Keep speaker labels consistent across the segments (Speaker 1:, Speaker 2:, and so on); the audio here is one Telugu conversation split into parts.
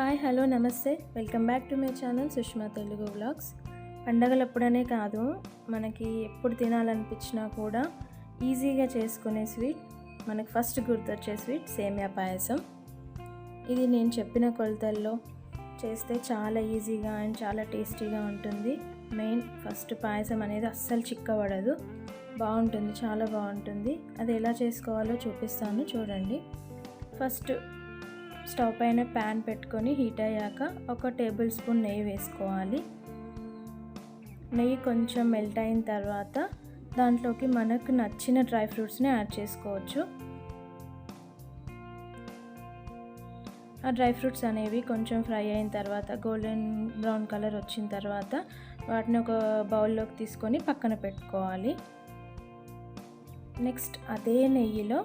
Speaker 1: హాయ్ హలో నమస్తే. Welcome back to my channel Sushma Telugu vlogs. పండగలప్పుడనే కాదు మనకి ఎప్పుడు తినాలనిపించినా కూడా ఈజీగా చేసుకునే స్వీట్ మనకు ఫస్ట్ గుర్తొచ్చే స్వీట్ సేమియా పాయసం. ఇది నేను చెప్పిన కొలతల్లో చేస్తే చాలా ఈజీగా అండ్ చాలా టేస్టీగా ఉంటుంది. మెయిన్ ఫస్ట్ పాయసం అనేది అస్సలు చిక్కబడదు. బాగుంటుంది చాలా బాగుంటుంది. అది ఎలా చేసుకోవాలో చూపిస్తాను చూడండి. ఫస్ట్ స్టవ్ పైన ప్యాన్ పెట్టుకొని హీట్ అయ్యాక ఒక టేబుల్ స్పూన్ నెయ్యి వేసుకోవాలి. నెయ్యి కొంచెం మెల్ట్ అయిన తర్వాత దాంట్లోకి మనకు నచ్చిన డ్రై ఫ్రూట్స్ని యాడ్ చేసుకోవచ్చు. ఆ డ్రై ఫ్రూట్స్ అనేవి కొంచెం ఫ్రై అయిన తర్వాత గోల్డెన్ బ్రౌన్ కలర్ వచ్చిన తర్వాత వాటిని ఒక బౌల్లోకి తీసుకొని పక్కన పెట్టుకోవాలి. నెక్స్ట్ అదే నెయ్యిలో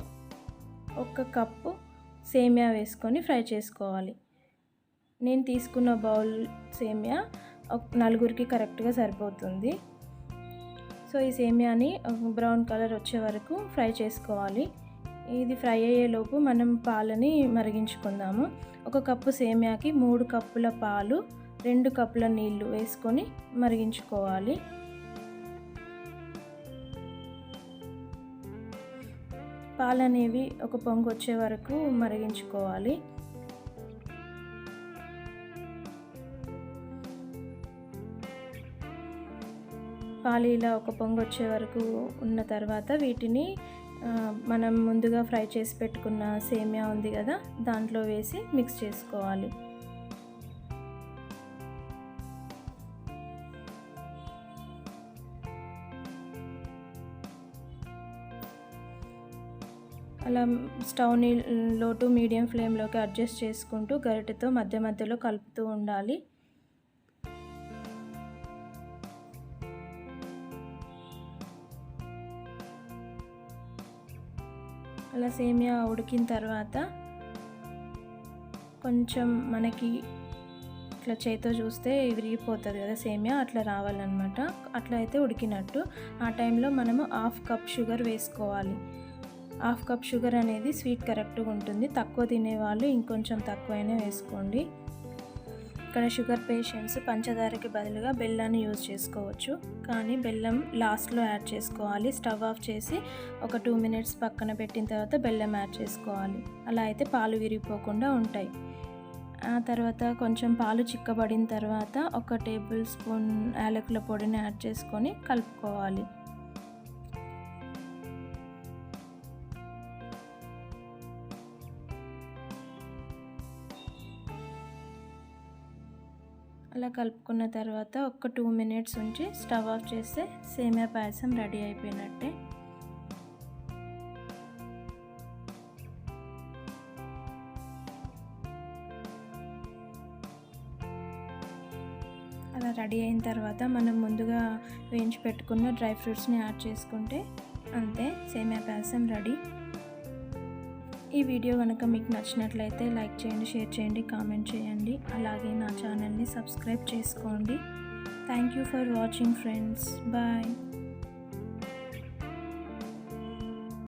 Speaker 1: ఒక కప్పు సేమియా వేసుకొని ఫ్రై చేసుకోవాలి. నేను తీసుకున్న బౌల్ సేమియా ఒక నలుగురికి కరెక్ట్గా సరిపోతుంది. సో ఈ సేమియాని బ్రౌన్ కలర్ వచ్చే వరకు ఫ్రై చేసుకోవాలి. ఇది ఫ్రై అయ్యేలోపు మనం పాలని మరిగించుకుందాము. ఒక కప్పు సేమియాకి మూడు కప్పుల పాలు రెండు కప్పుల నీళ్ళు వేసుకొని మరిగించుకోవాలి. పాలు అనేవి ఒక పొంగు వచ్చే వరకు మరిగించుకోవాలి. పాలు ఇలా ఒక పొంగు వచ్చే వరకు ఉన్న తర్వాత వీటిని మనం ముందుగా ఫ్రై చేసి పెట్టుకున్న సేమియా ఉంది కదా దాంట్లో వేసి మిక్స్ చేసుకోవాలి. అలా స్టవ్ని లో టు మీడియం ఫ్లేమ్లోకి అడ్జస్ట్ చేసుకుంటూ గరిటెతో మధ్య మధ్యలో కలుపుతూ ఉండాలి. అలా సేమియా ఉడికిన తర్వాత కొంచెం మనకి ఇట్లా చేతితో చూస్తే విరిగిపోతుంది కదా సేమియా అట్లా రావాలన్నమాట. అట్లా అయితే ఉడికినట్టు. ఆ టైంలో మనము హాఫ్ కప్ షుగర్ వేసుకోవాలి. హాఫ్ కప్ షుగర్ అనేది స్వీట్ కరెక్ట్గా ఉంటుంది. తక్కువ తినేవాళ్ళు ఇంకొంచెం తక్కువైనా వేసుకోండి. ఇక్కడ షుగర్ పేషెంట్స్ పంచదారకి బదులుగా బెల్లాన్ని యూజ్ చేసుకోవచ్చు. కానీ బెల్లం లాస్ట్లో యాడ్ చేసుకోవాలి. స్టవ్ ఆఫ్ చేసి ఒక టూ మినిట్స్ పక్కన పెట్టిన తర్వాత బెల్లం యాడ్ చేసుకోవాలి. అలా అయితే పాలు విరిగిపోకుండా ఉంటాయి. ఆ తర్వాత కొంచెం పాలు చిక్కబడిన తర్వాత ఒక టేబుల్ స్పూన్ యాలకుల పొడిని యాడ్ చేసుకొని కలుపుకోవాలి. అలా కలుపుకున్న తర్వాత ఒక టూ మినిట్స్ ఉంచి స్టవ్ ఆఫ్ చేస్తే సేమియా పాయసం రెడీ అయిపోయినట్టే. అలా రెడీ అయిన తర్వాత మనం ముందుగా వేయించి పెట్టుకున్న డ్రై ఫ్రూట్స్ని యాడ్ చేసుకుంటే అంతే సేమియా పాయసం రెడీ. ఈ వీడియో కనుక మీకు నచ్చినట్లయితే లైక్ చేయండి షేర్ చేయండి కామెంట్ చేయండి. అలాగే నా ఛానల్ని సబ్స్క్రైబ్ చేసుకోండి. Thank you for watching friends bye